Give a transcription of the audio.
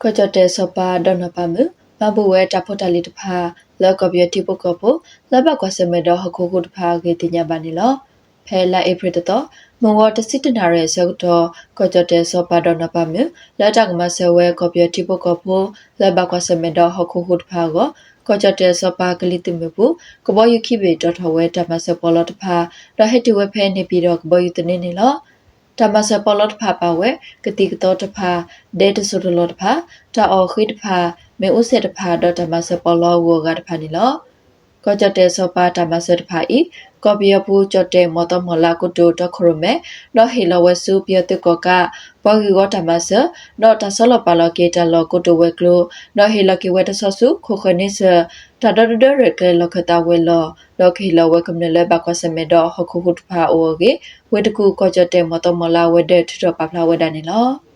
ခွကြတဲ့စပါဒနပါမမဘဝဲတဖို့တလီတဖာလောကပြတိပုကပိုလဘကွာစမေတော့ဟခုခုတဖာကေတင်ညာပါနေလောဖဲလာဧပြီတတော့မဝတစစ်တနာရဲဆောက်တော့ခွကြတဲ့စပါဒနပါမလက်တကမဆဝဲကပြတိပုကပိုလဘကွာစမေတော့ဟခုခုတဖာကိုကောကြတဲ့စပါကလေးတင်မပူကဘောယခိဘေတော်ထဝဲတမဆပေါ်လတဖာရဟတိဝဲဖဲနေပြီးတော့ကဘောယတနေနေလော တမဆပေါ်လတဖာပါဝဲကတိကတော်တဖာဒေတဆုတလောတဖာတာအော်ခိတဖာမေဥစေတဖာဒေါ်တမဆပေါ်လောဝကတဖာနေလော ကောကြတဲ့စပါတမဆတဖာဤကောဘီယပူကြတဲ့မတော်မလာကုတိုတခရမဲတော့ဟီလဝဆူပြတ်ကောကပေါ်ဂီဂောတမဆတော့တဆလပါလကေတလောကုတိုဝဲကလိုတော့ဟီလကေဝဲတဆဆူခိုခနိစတာဒဒဒရကလခတာဝဲလောလောခေလဝဲကမနလဘကွစမေတော့ဟခုခုတဖာအိုဂေဝဲတကူကောကြတဲ့မတော်မလာဝဲတဲ့ထထပပလာဝဲဒနေလော